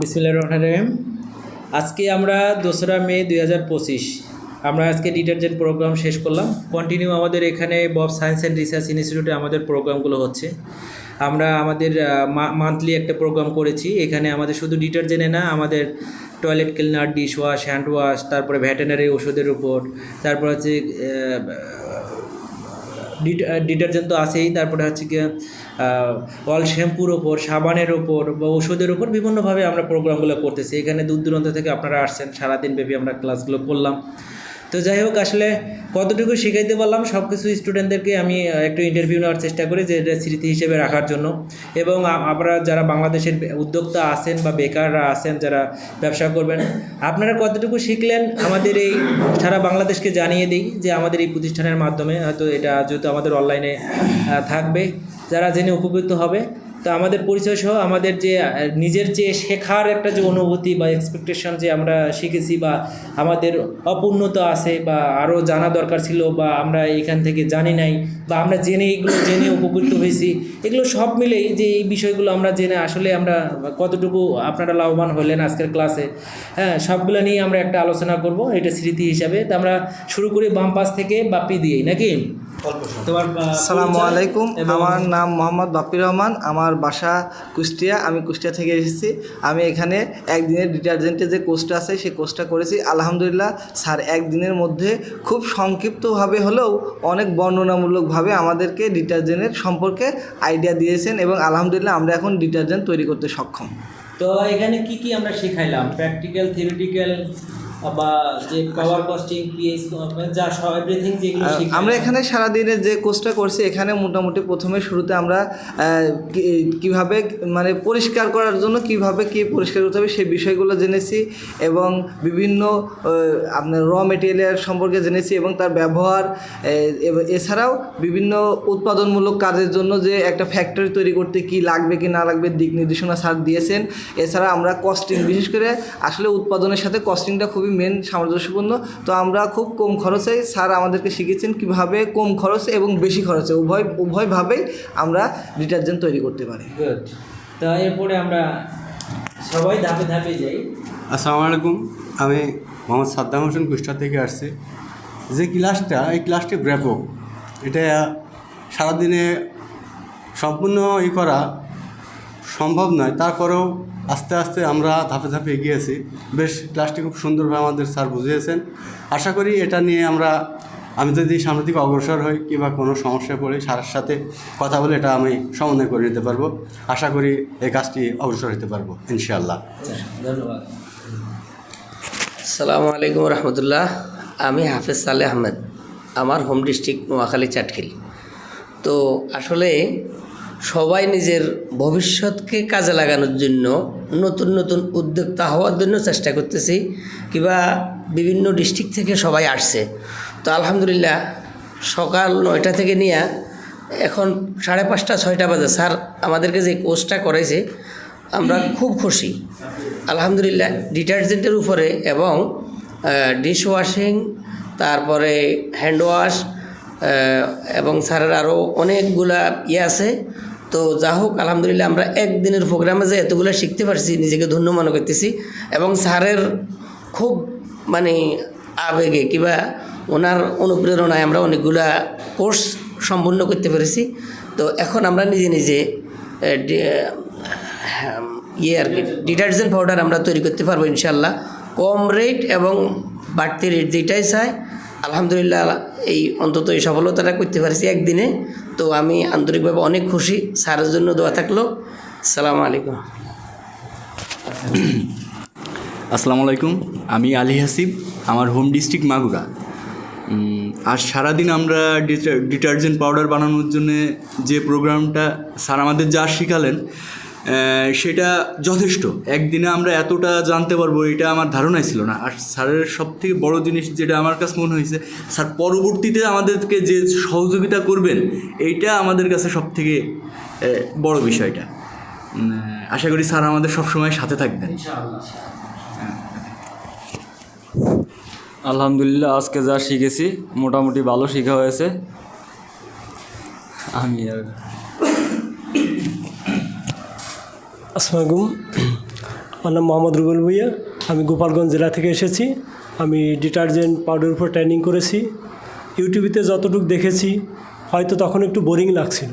বিসমিল্লা রহমান রহিম। আজকে আমরা দোসরা মে দুই হাজার পঁচিশ। আমরা আজকে ডিটারজেন্ট প্রোগ্রাম শেষ করলাম। কন্টিনিউ আমাদের এখানে বব সায়েন্স অ্যান্ড রিসার্চ ইনস্টিটিউটে আমাদের প্রোগ্রামগুলো হচ্ছে। আমরা আমাদের মান্থলি একটা প্রোগ্রাম করেছি। এখানে আমাদের শুধু ডিটারজেন্টে না, আমাদের toilet cleaner dish wash hand wash, তারপরে ভেটেনারি ওষুধের উপর, তারপর হচ্ছে ডিটারজেন্ট তো আছেই। তারপরে হচ্ছে কি অল শ্যাম্পুর ওপর, সাবানের ওপর বা ওষুধের ওপর বিভিন্নভাবে আমরা প্রোগ্রামগুলো করতেছি। এখানে দূর দূরান্ত থেকে আপনারা আসছেন, সারাদিন ব্যাপী আমরা ক্লাসগুলো করলাম। তো যাই হোক, আসলে কতটুকু শিখাইতে পারলাম সব কিছু স্টুডেন্টদেরকে আমি একটু ইন্টারভিউ নেওয়ার চেষ্টা করি যে এটা স্মৃতি হিসেবে রাখার জন্য। এবং আপনারা যারা বাংলাদেশের উদ্যোক্তা আছেন বা বেকাররা আছেন, যারা ব্যবসা করবেন, আপনারা কতটুকু শিখলেন আমাদের এই সারা বাংলাদেশকে জানিয়ে দিই যে আমাদের এই প্রতিষ্ঠানের মাধ্যমে, হয়তো এটা যেহেতু আমাদের অনলাইনে থাকবে, যারা জেনে উপকৃত হবে তো আমাদের পরিচয় সহ আমাদের যে নিজের যে শেখার একটা যে অনুভূতি বা এক্সপেকটেশন যে আমরা শিখেছি বা আমাদের অপূর্ণতা আছে বা আরও জানা দরকার ছিল বা আমরা এখান থেকে জানি নাই বা আমরা জেনে এগুলো জেনে উপকৃত হয়েছি এগুলো সব মিলেই যে এই বিষয়গুলো আমরা জেনে আসলে আমরা কতটুকু আপনারা লাভবান হলেন আজকের ক্লাসে হ্যাঁ সবগুলো নিয়ে আমরা একটা আলোচনা করব এটা স্মৃতি হিসাবে। তো আমরা শুরু করি বাম পাশ থেকে বাপি দিয়েই নাকি? তোমার সালামু আলাইকুম। আমার নাম মোহাম্মদ বাপির রহমান। আমার বাসা কুষ্টিয়া, আমি কুষ্টিয়া থেকে এসেছি। আমি এখানে একদিনের ডিটারজেন্টের যে কোর্সটা আছে, সেই কোর্সটা করেছি। আলহামদুলিল্লাহ, স্যার, একদিনের মধ্যে খুব সংক্ষিপ্তভাবে হলেও অনেক বর্ণনামূলকভাবে আমাদেরকে ডিটারজেন্টের সম্পর্কে আইডিয়া দিয়েছেন এবং আলহামদুলিল্লাহ আমরা এখন ডিটারজেন্ট তৈরি করতে সক্ষম। তো এখানে কি কি আমরা শেখাইলাম? Practical, theoretical? বা যে পাওয়ার কস্টিং পিএইচ যা সব এভরিথিং যেগুলো আমরা এখানে সারাদিনের যে কোর্সটা করছি এখানে মোটামুটি প্রথমে শুরুতে আমরা কীভাবে মানে পরিষ্কার করার জন্য কীভাবে কি পরিষ্কার করতে হবে সেই বিষয়গুলো জেনেছি এবং বিভিন্ন আপনার র মেটেরিয়াল সম্পর্কে জেনেছি এবং তার ব্যবহার এছাড়াও বিভিন্ন উৎপাদনমূলক কাজের জন্য যে একটা ফ্যাক্টরি তৈরি করতে কি লাগবে কি না লাগবে দিক নির্দেশনা স্যার দিয়েছেন। এছাড়া আমরা কস্টিং বিশেষ করে আসলে উৎপাদনের সাথে কস্টিংটা খুবই মেন সামঞ্জস্যপূর্ণ। তো আমরা খুব কম খরচে স্যার আমাদেরকে শিখিয়েছেন কীভাবে কম খরচে এবং বেশি খরচে উভয় উভয়ভাবেই আমরা ডিটারজেন্ট তৈরি করতে পারি। গুড তো এরপরে আমরা সবাই ধাপে ধাপে যাই। আসসালামু আলাইকুম। আমি মোহাম্মদ সাদ্দাম হোসেন কুষ্টা থেকে আসছি। যে ক্লাসটা এই ক্লাসটি ব্যাপক। এটা সারাদিনে সম্পূর্ণ ই করা সম্ভব নয়। তারপরেও আস্তে আস্তে আমরা ধাপে ধাপে এগিয়েছি বেশ ক্লাসটি খুব সুন্দরভাবে আমাদের স্যার বুঝিয়েছেন। আশা করি এটা নিয়ে আমরা, আমি যদি সামনের দিকে অগ্রসর হই কিংবা কোনো সমস্যায় পড়ি, স্যারের সাথে কথা বলে এটা আমি সমন্বয় করে নিতে পারব। আশা করি এই কাজটি অগ্রসর হতে পারব, ইনশাআল্লাহ। ধন্যবাদ। সালামু আলাইকুম রহমতুল্লাহ। আমি হাফেজ সালে আহমেদ। আমার হোম ডিস্ট্রিক্ট নোয়াখালী, চাটখিল। তো আসলে সবাই নিজের ভবিষ্যৎকে কাজে লাগানোর জন্য নতুন নতুন উদ্যোক্তা হওয়ার জন্য চেষ্টা করতেছি, কিংবা বিভিন্ন ডিস্ট্রিক্ট থেকে সবাই আসছে। তো আলহামদুলিল্লাহ, সকাল নয়টা থেকে নিয়ে এখন সাড়ে পাঁচটা, ছয়টা বাজে। স্যার আমাদেরকে যে কোর্সটা করেছে আমরা খুব খুশি। আলহামদুলিল্লাহ, ডিটারজেন্টের উপরে এবং ডিশ ওয়াশিং তারপরে হ্যান্ড ওয়াশ এবং স্যারের আরও অনেকগুলা ইয়ে আছে। তো যা হোক আলহামদুলিল্লাহ আমরা একদিনের প্রোগ্রামে যে এতগুলো শিখতে পারছি নিজেকে ধন্য মনে করতেছি। এবং স্যারের খুব মানে আবেগে কিংবা ওনার অনুপ্রেরণায় আমরা অনেকগুলা কোর্স সম্পূর্ণ করতে পেরেছি। তো এখন আমরা নিজে নিজে হ্যাঁ, ইয়ে আর কি ডিটারজেন্ট পাউডার আমরা তৈরি করতে পারব ইনশাল্লাহ কম রেট এবং বাড়তি রেট যেটাই চাই আলহামদুলিল্লাহ, এই অন্তত এই সফলতাটা করতে পারছি একদিনে। তো আমি আন্তরিকভাবে অনেক খুশি। স্যারের জন্য দোয়া থাকল। সালাম আলাইকুম। আসসালামু আলাইকুম। আমি আলী হাসিব, আমার হোম ডিস্ট্রিক্ট মাগুরা। আর সারাদিন আমরা ডিটারজেন্ট পাউডার বানানোর জন্য যে প্রোগ্রামটা স্যার আমাদের যা শিখালেন সেটা যথেষ্ট। একদিনে আমরা এতটা জানতে পারব, এটা আমার ধারণাই ছিল না। আর স্যারের সব থেকে বড়ো জিনিস যেটা আমার কাছে মনে হয়েছে, স্যার পরবর্তীতে আমাদেরকে যে সহযোগিতা করবেন, এইটা আমাদের কাছে সব থেকে বড় বিষয়টা। আশা করি স্যার আমাদের সবসময় সাথে থাকবেন। আলহামদুলিল্লাহ, আজকে যা শিখেছি, মোটামুটি ভালো শেখা হয়েছে। আমি আর আসসালামাইকুম আমার নাম মোহাম্মদ রুবেল ভুইয়া। আমি গোপালগঞ্জ জেলা থেকে এসেছি। আমি ডিটারজেন্ট পাউডার উপর ট্রেনিং করেছি। ইউটিউবিতে যতটুকু দেখেছি, হয়তো তখন একটু বোরিং লাগছিল।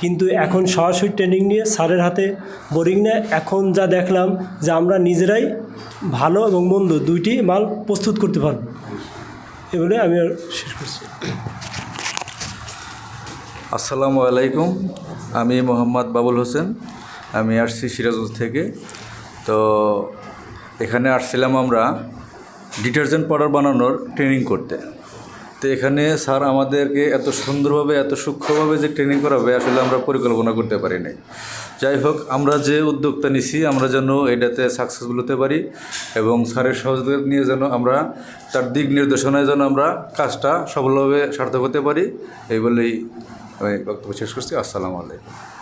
কিন্তু এখন সরাসরি ট্রেনিং নিয়ে স্যারের হাতে বোরিং নেয়। এখন যা দেখলাম যে আমরা নিজেরাই ভালো এবং মন্দ দুইটি মাল প্রস্তুত করতে পারব। এবারে আমি আর শেষ করছি। আসসালামু আলাইকুম। আমি মোহাম্মদ বাবুল হোসেন। আমি আসছি সিরাজগঞ্জ থেকে। তো এখানে আসছিলাম আমরা ডিটারজেন্ট পাউডার বানানোর ট্রেনিং করতে। তো এখানে স্যার আমাদেরকে এত সুন্দরভাবে, এত সূক্ষ্মভাবে যে ট্রেনিং করাবে আসলে আমরা পরিকল্পনা করতে পারি নাই। যাই হোক, আমরা যে উদ্যোক্তা নিছি, আমরা যেন এটাতে সাকসেসফুল হতে পারি এবং স্যারের সহযোগিতা নিয়ে যেন আমরা, তার দিক নির্দেশনায় যেন আমরা কাজটা সফলভাবে সার্থক হতে পারি, এই বলেই আমি বক্তব্য শেষ করছি। আসসালামু আলাইকুম।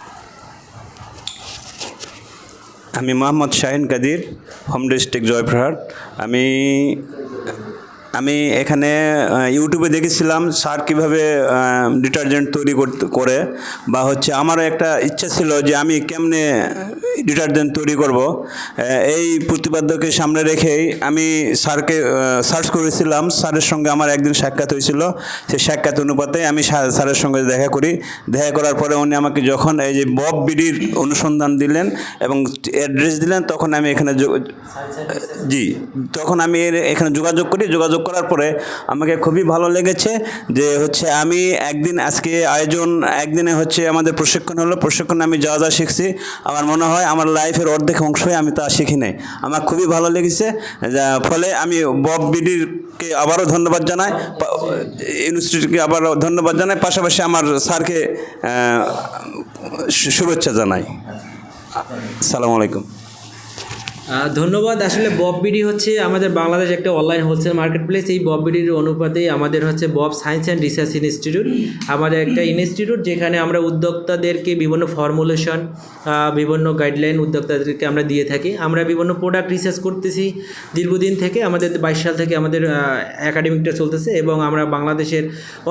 আমি মোহাম্মদ শাহিন কাদির হোম ডিস্ট্রিক্ট জয়প্রহাট। আমি আমি এখানে ইউটিউবে দেখেছিলাম সার কীভাবে ডিটারজেন্ট তৈরি করতে করে বা হচ্ছে আমারও একটা ইচ্ছা ছিল যে আমি কেমনে ডিটারজেন্ট তৈরি করব। এই প্রতিপাদ্যকে সামনে রেখেই আমি স্যারকে সার্চ করেছিলাম। স্যারের সঙ্গে আমার একদিন সাক্ষাৎ হয়েছিল। সেই সাক্ষাৎ অনুপাতে আমি স্যার- স্যারের সঙ্গে দেখা করি। দেখা করার পরে উনি আমাকে যখন এই যে বব বিডির অনুসন্ধান দিলেন এবং অ্যাড্রেস দিলেন তখন আমি এখানে জি তখন আমি এর- এখানে যোগাযোগ করি। যোগাযোগ করার পরে আমাকে খুবই ভালো লেগেছে যে হচ্ছে আমি একদিন আজকে আয়োজন, একদিনে হচ্ছে আমাদের প্রশিক্ষণ হলো, প্রশিক্ষণে আমি যা যা শিখছি, আমার মনে হয় আমার লাইফের অর্ধেক অংশই আমি তা শিখি নাই। আমার খুবই ভালো লেগেছে ফলে আমি বব বিডিরকে আবারও ধন্যবাদ জানাই ইনস্টিটিউটকে আবারও ধন্যবাদ জানাই, পাশাপাশি আমার স্যারকে শুভেচ্ছা জানাই। আসসালামু আলাইকুম। ধন্যবাদ। আসলে বব বিডি হচ্ছে আমাদের বাংলাদেশ একটা অনলাইন হোলসেল মার্কেট প্লেস এই বব বিডির অনুপাতে আমাদের হচ্ছে Bob science and research institute আমাদের একটা ইনস্টিটিউট যেখানে আমরা উদ্যোক্তাদেরকে বিভিন্ন ফর্মুলেশন বিভিন্ন গাইডলাইন উদ্যোক্তাদেরকে আমরা দিয়ে থাকি। আমরা বিভিন্ন প্রোডাক্ট রিসার্চ করতেছি। দীর্ঘদিন থেকে আমাদের বাইশ সাল থেকে আমাদের একাডেমিকটা চলতেছে এবং আমরা বাংলাদেশের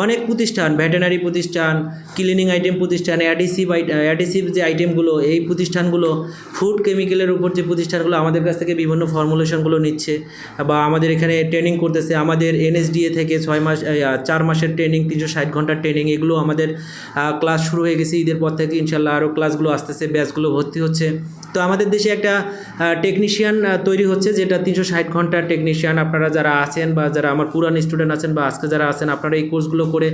অনেক প্রতিষ্ঠান ভেটেনারি প্রতিষ্ঠান ক্লিনিং আইটেম প্রতিষ্ঠান অ্যাডিসিভ অ্যাডিসিভ যে আইটেমগুলো এই প্রতিষ্ঠানগুলো ফুড কেমিক্যালের উপর যে প্রতিষ্ঠানগুলো আমাদের কাছ থেকে বিভিন্ন ফর্মুলেশনগুলো নিচ্ছে, বা আমাদের এখানে ট্রেনিং করতেছে, আমাদের এনএসডিএ থেকে ছয় মাস চার মাসের ট্রেনিং তিনশো ষাট ঘণ্টার ট্রেনিং এগুলো আমাদের ক্লাস শুরু হয়ে গেছে ঈদের পর থেকে, ইনশাল্লাহ আরও ক্লাসগুলো আসতেছে ব্যাচগুলো ভর্তি হচ্ছে। তো আমাদের দেশে একটা টেকনিশিয়ান তৈরি হচ্ছে, যেটা তিনশো ষাট ঘণ্টার টেকনিশিয়ান আপনারা যারা আছেন বা যারা আমার পুরান স্টুডেন্ট আছেন বা আজকে যারা আছেন, আপনারা এই কোর্সগুলো করে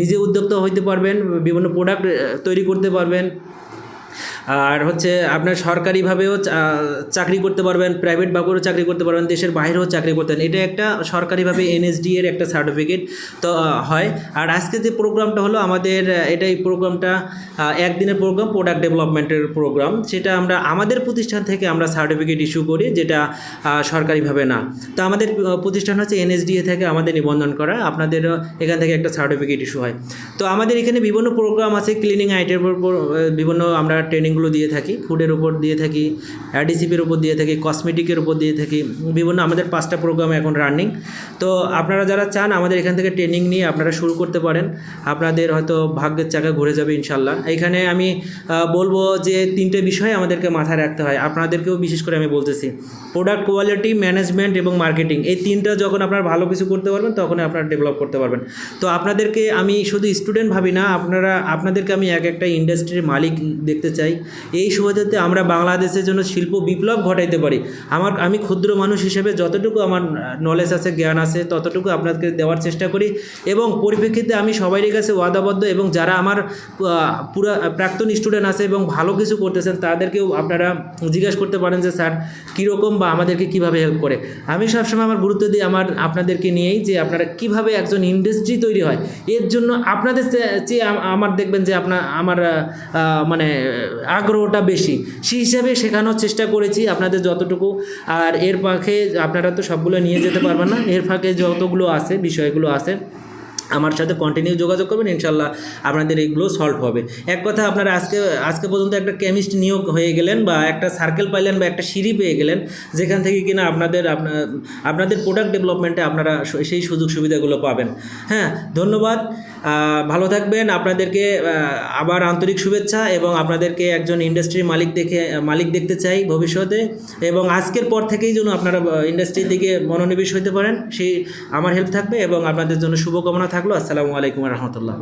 নিজে উদ্যোক্তা হইতে পারবেন, বিভিন্ন প্রোডাক্ট তৈরি করতে পারবেন। আর হচ্ছে আপনার সরকারিভাবেও চাকরি করতে পারবেন প্রাইভেটভাবেও চাকরি করতে পারবেন, দেশের বাইরেও চাকরি করতে পারেন এটা একটা সরকারিভাবে এনএসডি এর একটা সার্টিফিকেট তো হয়। আর আজকে যে প্রোগ্রামটা হলো, আমাদের এটা এই প্রোগ্রামটা একদিনের প্রোগ্রাম প্রোডাক্ট ডেভেলপমেন্টের প্রোগ্রাম। সেটা আমরা আমাদের প্রতিষ্ঠান থেকে আমরা সার্টিফিকেট ইস্যু করি, যেটা সরকারিভাবে না। তো আমাদের প্রতিষ্ঠান হচ্ছে এনএসডিএ থেকে আমাদের নিবন্ধন করা আপনাদের এখান থেকে একটা সার্টিফিকেট ইস্যু হয়। তো আমাদের এখানে বিভিন্ন প্রোগ্রাম আছে ক্লিনিং আইটেমের উপর বিভিন্ন আমরা ট্রেনিংগুলো দিয়ে থাকি ফুডের উপর দিয়ে থাকি অ্যাডিসিপের উপর দিয়ে থাকি কসমেটিকের উপর দিয়ে থাকি, বিভিন্ন আমাদের পাঁচটা প্রোগ্রাম এখন রানিং তো আপনারা যারা চান আমাদের এখান থেকে ট্রেনিং নিয়ে আপনারা শুরু করতে পারেন। আপনাদের হয়তো ভাগ্যের চাকা ঘুরে যাবে ইনশাল্লাহ এখানে আমি বলব যে তিনটে বিষয় আমাদেরকে মাথায় রাখতে হয়। আপনাদেরকেও বিশেষ করে আমি বলতেছি। প্রোডাক্ট কোয়ালিটি ম্যানেজমেন্ট এবং মার্কেটিং এই তিনটা যখন আপনারা ভালো কিছু করতে পারবেন তখন আপনারা ডেভেলপ করতে পারবেন। তো আপনাদেরকে আমি শুধু স্টুডেন্ট ভাবি না, আপনারা, আপনাদেরকে আমি এক একটা ইন্ডাস্ট্রির মালিক দেখতে চাই। এই সুবাদেতে আমরা বাংলাদেশের জন্য শিল্প বিপ্লব ঘটাইতে পারি। আমার, আমি ক্ষুদ্র মানুষ হিসেবে যতটুকু আমার নলেজ আছে, জ্ঞান আছে, ততটুকু আপনাদেরকে দেওয়ার চেষ্টা করি এবং পরিপ্রেক্ষিতে আমি সবারই কাছে ওয়াদাবদ্ধ এবং যারা আমার পুরা, প্রাক্তন স্টুডেন্ট আছে এবং ভালো কিছু করতেছেন, তাদেরকেও আপনারা জিজ্ঞাসা করতে পারেন যে, স্যার, কীরকম বা আমাদেরকে কীভাবে হেল্প করে? আমি সবসময় আমার গুরুত্ব দিই আমার আপনাদেরকে নিয়েই যে, আপনারা কীভাবে একজন ইন্ডাস্ট্রি তৈরি হয়। এর জন্য আপনাদের চেয়ে আমার দেখবেন যে, আপনার, আমার মানে আগ্রহটা বেশি। সেই হিসাবে শেখানোর চেষ্টা করেছি আপনাদের যতটুকু। আর এর পাখে আপনারা তো সবগুলো নিয়ে যেতে পারবেন না। এর ফাঁকে যতগুলো আছে, বিষয়গুলো আছে আমার সাথে কন্টিনিউ যোগাযোগ করবেন, ইনশাল্লাহ আপনাদের এইগুলো সলভ হবে। এক কথা, আপনারা আজকে আজকে পর্যন্ত একটা কেমিস্ট নিয়োগ হয়ে গেলেন বা একটা সার্কেল পাইলেন বা একটা সিঁড়ি পেয়ে গেলেন, যেখান থেকে কিনা আপনাদের আপনা- আপনাদের প্রোডাক্ট ডেভেলপমেন্টে আপনারা সেই সুযোগ সুবিধাগুলো পাবেন। হ্যাঁ ধন্যবাদ। ভালো থাকবেন। আপনাদেরকে আবার আন্তরিক শুভেচ্ছা এবং আপনাদেরকে একজন ইন্ডাস্ট্রির মালিক দেখে, মালিক দেখতে চাই ভবিষ্যতে এবং আজকের পর থেকেই যেন আপনারা ইন্ডাস্ট্রির দিকে মনোনিবেশ হতে পারেন, সেই, আমার হেল্প থাকবে এবং আপনাদের জন্য শুভকামনা থাকল। আসসালামু আলাইকুম রহমতুল্লাহ।